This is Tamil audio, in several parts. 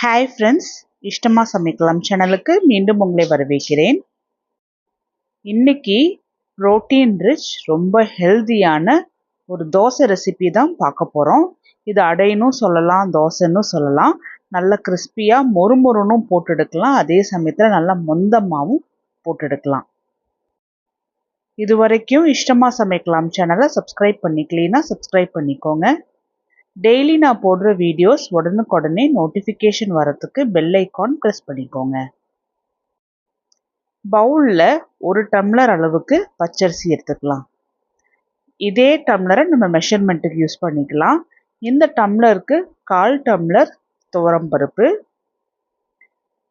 ஹாய் ஃப்ரெண்ட்ஸ் இஷ்டமாக சமைக்கலாம் சேனலுக்கு மீண்டும் உங்களை வரவேற்கிறேன். இன்னைக்கு ப்ரோட்டீன் ரிச் ரொம்ப ஹெல்தியான ஒரு தோசை ரெசிபி தான் பார்க்க போகிறோம் இது அடைனும் சொல்லலாம் தோசைன்னு சொல்லலாம். நல்ல கிறிஸ்பியாக மொறுமொறுனும் போட்டு எடுக்கலாம் அதே சமயத்தில் நல்லா மொந்தமாகவும் போட்டு எடுக்கலாம் இது வரைக்கும் இஷ்டமாக சமைக்கலாம் சேனலை சப்ஸ்கிரைப் பண்ணிக்கலீன்னா சப்ஸ்கிரைப் பண்ணிக்கோங்க. டெய்லி நான் போடுற வீடியோஸ் உடனுக்குடனே நோட்டிஃபிகேஷன் வரத்துக்கு பெல் ஐக்கான் ப்ரெஸ் பண்ணிக்கோங்க. பவுலில் ஒரு டம்ளர் அளவுக்கு பச்சரிசி எடுத்துக்கலாம். இதே டம்ளரை நம்ம மெஷர்மெண்ட்டுக்கு யூஸ் பண்ணிக்கலாம். இந்த டம்ளருக்கு கால் டம்ளர் துவரம்பருப்பு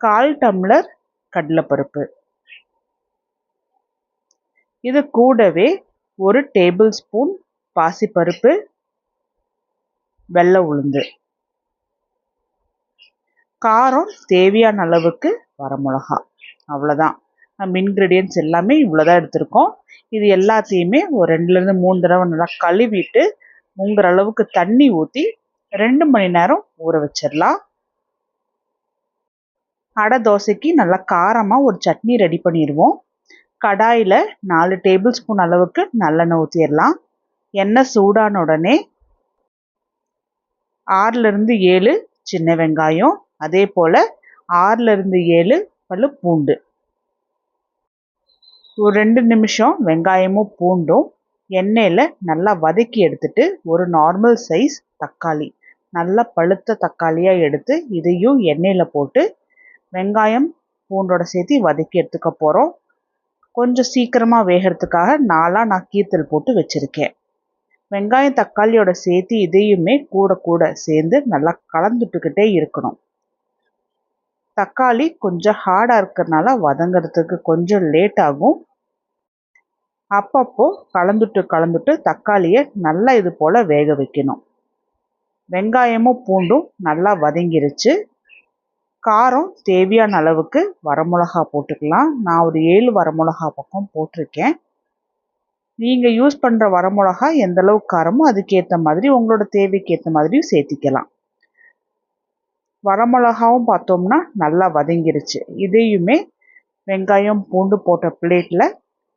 கால் டம்ளர் கடலைப்பருப்பு. இது கூடவே ஒரு டேபிள் ஸ்பூன் பாசிப்பருப்பு வெள்ளை உளுந்து. காரம் தேவையான அளவுக்கு வரமிளகா அவ்வளோதான் நம்ம இன்க்ரீடியன்ஸ் எல்லாமே இவ்வளோதான் எடுத்திருக்கோம். இது எல்லாத்தையுமே ஒரு ரெண்டுலேருந்து மூணு தடவை நல்லா கழுவிட்டு முங்குற அளவுக்கு தண்ணி ஊற்றி ரெண்டு மணி நேரம் ஊற வச்சிடலாம். அடை தோசைக்கு நல்லா காரமாக ஒரு சட்னி ரெடி பண்ணிடுவோம். கடாயில் நாலு டேபிள் ஸ்பூன் அளவுக்கு நல்லெண்ணெய் ஊற்றிடலாம் எண்ணெய் சூடான உடனே ஆறுலேருந்து ஏழு சின்ன வெங்காயம் அதே போல் ஆறுலேருந்து ஏழு பல்லு பூண்டு. ஒரு ரெண்டு நிமிஷம் வெங்காயமும் பூண்டும் எண்ணெயில் நல்லா வதக்கி எடுத்துட்டு ஒரு நார்மல் சைஸ் தக்காளி நல்லா பழுத்த தக்காளியாக எடுத்து இதையும் எண்ணெயில் போட்டு வெங்காயம் பூண்டோட சேர்த்து வதக்கி எடுத்துக்க போகிறோம் கொஞ்சம் சீக்கிரமாக வேகிறதுக்காக நாளாக நான் கீத்தல் போட்டு வச்சுருக்கேன். வெங்காயம் தக்காளியோட சேர்த்து இதையுமே கூட கூட சேர்ந்து நல்லா கலந்துட்டுக்கிட்டே இருக்கணும். தக்காளி கொஞ்சம் ஹார்டாக இருக்கிறதுனால வதங்கிறதுக்கு கொஞ்சம் லேட் ஆகும். அப்பப்போ கலந்துட்டு கலந்துட்டு தக்காளியை நல்லா இது போல் வேக வைக்கணும். வெங்காயமும் பூண்டும் நல்லா வதங்கிருச்சு. காரம் தேவையான அளவுக்கு வரமிளகா போட்டுக்கலாம். நான் ஒரு ஏழு வரமிளகா பக்கம் போட்டிருக்கேன். நீங்கள் யூஸ் பண்ணுற வரமிளகா எந்த அளவுக்கு காரமோ அதுக்கேற்ற மாதிரி உங்களோட தேவைக்கு ஏற்ற மாதிரியும் சேர்த்திக்கலாம். வரமிளகாவும் பார்த்தோம்னா நல்லா வதங்கிருச்சு. இதையுமே வெங்காயம் பூண்டு போட்ட பிளேட்டில்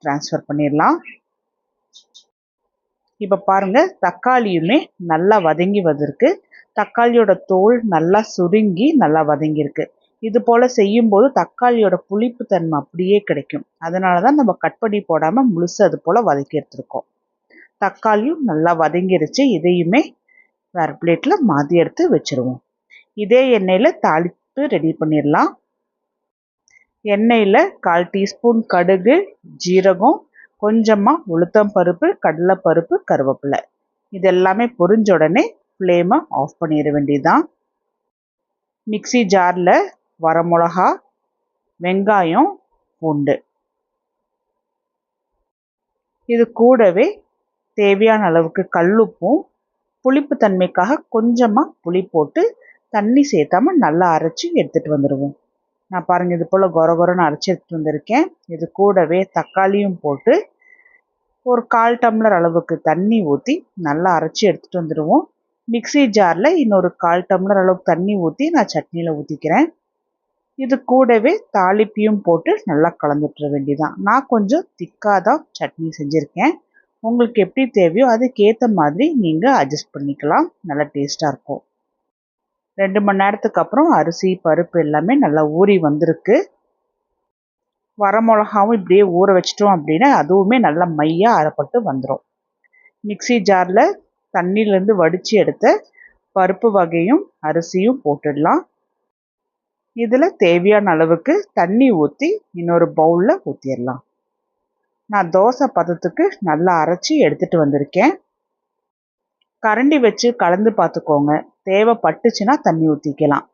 ட்ரான்ஸ்ஃபர் பண்ணிடலாம். இப்போ பாருங்கள் தக்காளியுமே நல்லா வதங்கி வந்திருக்கு. தக்காளியோட தோல் நல்லா சுருங்கி நல்லா வதங்கியிருக்கு. இது போல் செய்யும்போது தக்காளியோட புளிப்பு தன்மை அப்படியே கிடைக்கும். அதனால தான் நம்ம கட் பண்ணி போடாமல் முழுசு அது போல் வதக்கி எடுத்துருக்கோம். தக்காளியும் நல்லா வதங்கிருச்சு. இதையுமே வேறு பிளேட்டில் மாற்றி எடுத்து வச்சுருவோம். இதே எண்ணெயில் தாளிப்பு ரெடி பண்ணிடலாம் எண்ணெயில் கால் டீஸ்பூன் கடுகு ஜீரகம் கொஞ்சமாக உளுத்தம் பருப்பு கடலைப்பருப்பு கருவேப்பிலை. இது எல்லாமே பொரிஞ்ச உடனே ஃப்ளேமை ஆஃப் பண்ணிட வேண்டியதுதான். மிக்சி ஜாரில் வரமிளகா வெங்காயம் பூண்டு. இது கூடவே தேவையான அளவுக்கு கல்லுப்பும் புளிப்பு தன்மைக்காக கொஞ்சமாக புளி போட்டு தண்ணி சேர்த்தாம நல்லா அரைச்சி எடுத்துகிட்டு வந்துடுவோம் நான் பாருங்கள் இது போல் கொர கொரன்னு அரைச்சி எடுத்துகிட்டு வந்திருக்கேன். இது கூடவே தக்காளியும் போட்டு ஒரு கால் டம்ளர் அளவுக்கு தண்ணி ஊற்றி நல்லா அரைச்சி எடுத்துகிட்டு வந்துடுவோம் மிக்சி ஜாரில் இன்னொரு கால் டம்ளர் அளவுக்கு தண்ணி ஊற்றி நான் சட்னியில் ஊற்றிக்கிறேன் இது கூடவே தாளிப்பையும் போட்டு நல்லா கலந்துட்டுற வேண்டியதான் நான் கொஞ்சம் திக்காக தான் சட்னி செஞ்சுருக்கேன். உங்களுக்கு எப்படி தேவையோ அதுக்கேற்ற மாதிரி நீங்கள் அட்ஜஸ்ட் பண்ணிக்கலாம். நல்லா டேஸ்ட்டாக இருக்கும். ரெண்டு மணி நேரத்துக்கு அப்புறம் அரிசி பருப்பு எல்லாமே நல்லா ஊறி வந்திருக்கு. வரமிளகாவும் இப்படியே ஊற வச்சிட்டோம் அப்படின்னா அதுவுமே நல்லா மையாக அரைப்பட்டு வந்துடும் மிக்சி ஜாரில் தண்ணியிலேருந்து வடித்து எடுத்த பருப்பு வகையும் அரிசியும் போட்டுடலாம். இதில் தேவையான அளவுக்கு தண்ணி ஊற்றி இன்னொரு பவுலில் ஊற்றிடலாம் நான் தோசை பதத்துக்கு நல்லா அரைச்சி எடுத்துகிட்டு வந்திருக்கேன். கரண்டி வச்சு கலந்து பார்த்துக்கோங்க தேவைப்பட்டுச்சுன்னா தண்ணி ஊற்றிக்கலாம்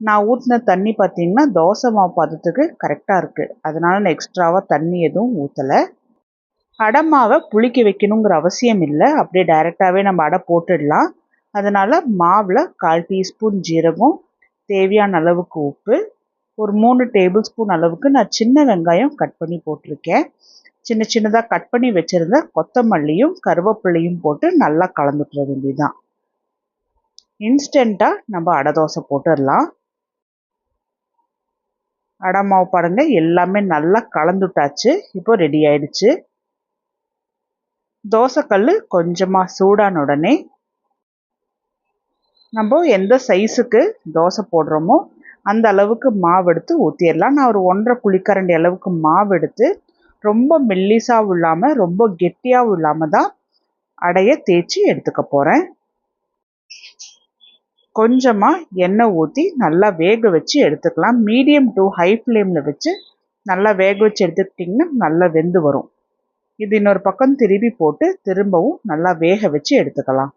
நான் ஊற்றின தண்ணி பார்த்தீங்கன்னா தோசை மாவு பதத்துக்கு கரெக்டாக இருக்குது அதனால் நான் எக்ஸ்ட்ராவாக தண்ணி எதுவும் ஊற்றலை அடை மாவை புளிக்க வைக்கணுங்கிற அவசியம் இல்லை. அப்படியே டைரெக்டாகவே நம்ம அடை போட்டுடலாம். அதனால் மாவில் கால் டீஸ்பூன் ஜீரகம் தேவையான அளவுக்கு உப்பு ஒரு மூணு டேபிள் ஸ்பூன் அளவுக்கு நான் சின்ன வெங்காயம் கட் பண்ணி போட்டிருக்கேன். சின்ன சின்னதாக கட் பண்ணி வச்சுருந்த கொத்தமல்லியும் கருவேப்பிலையும் போட்டு நல்லா கலந்துட்டுற வேண்டியதுதான். இன்ஸ்டண்ட்டாக நம்ம அடை தோசை போட்டுடலாம். அடை மாவு பாருங்க எல்லாமே நல்லா கலந்துட்டாச்சு. இப்போ ரெடி ஆயிடுச்சு. தோசைக்கல் கொஞ்சமாக சூடான உடனே நம்ம எந்த சைஸுக்கு தோசை போடுறோமோ அந்த அளவுக்கு மாவு எடுத்து ஊற்றிடலாம் நான் ஒரு ஒன்றரை குழிக்கரண்டி அளவுக்கு மாவு எடுத்து ரொம்ப மெல்லிசாகவும் இல்லாமல் ரொம்ப கெட்டியாகவும் இல்லாமல் தான் அடையை தேய்ச்சி எடுத்துக்க போகிறேன் கொஞ்சமாக எண்ணெய் ஊற்றி நல்லா வேக வச்சு எடுத்துக்கலாம். மீடியம் டு ஹை ஃப்ளேமில் வச்சு நல்லா வேக வச்சு எடுத்துக்கிட்டிங்கன்னா நல்லா வெந்து வரும். இது இன்னொரு பக்கம் திருப்பி போட்டு திரும்பவும் நல்லா வேக வச்சு எடுத்துக்கலாம்.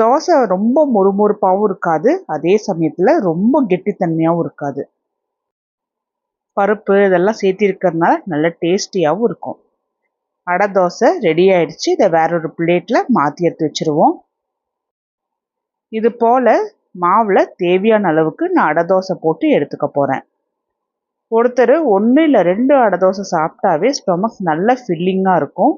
தோசை ரொம்ப மொறுமொறுப்பாகவும் இருக்காது. அதே சமயத்தில் ரொம்ப கெட்டித்தன்மையாகவும் இருக்காது. பருப்பு இதெல்லாம் சேர்த்திருக்கிறதுனால நல்ல டேஸ்டியாகவும் இருக்கும். அடை தோசை ரெடி ஆயிடுச்சு. இதை வேற ஒரு பிளேட்டில் மாற்றி எடுத்து வச்சுருவோம். இது போல் மாவில் தேவையான அளவுக்கு நான் அடை தோசை போட்டு எடுத்துக்க போகிறேன் ஒருத்தர் ஒன்று இல்லை ரெண்டு அடை தோசை சாப்பிட்டாவே ஸ்டொமக் நல்ல ஃபில்லிங்காக இருக்கும்.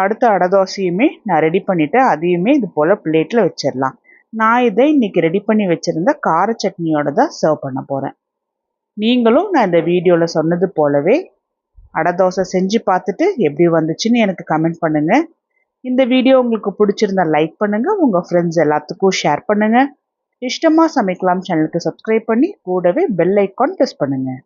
அடுத்த அடை தோசையுமே நான் ரெடி பண்ணிவிட்டு அதையுமே இது போல் பிளேட்டில் வச்சிடலாம். நான் இதை இன்றைக்கி ரெடி பண்ணி வச்சுருந்த கார சட்னியோட தான் சர்வ் பண்ண போகிறேன் நீங்களும் நான் இந்த வீடியோவில் சொன்னது போலவே அடை தோசை செஞ்சு பார்த்துட்டு எப்படி வந்துச்சுன்னு எனக்கு கமெண்ட் பண்ணுங்கள் இந்த வீடியோ உங்களுக்கு பிடிச்சிருந்தா லைக் பண்ணுங்கள் உங்கள் ஃப்ரெண்ட்ஸ் எல்லாத்துக்கும் ஷேர் பண்ணுங்கள் இஷ்டமாக சமைக்கலாம் சேனலுக்கு சப்ஸ்கிரைப் பண்ணி கூடவே பெல் ஐக்கான் ப்ரெஸ் பண்ணுங்கள்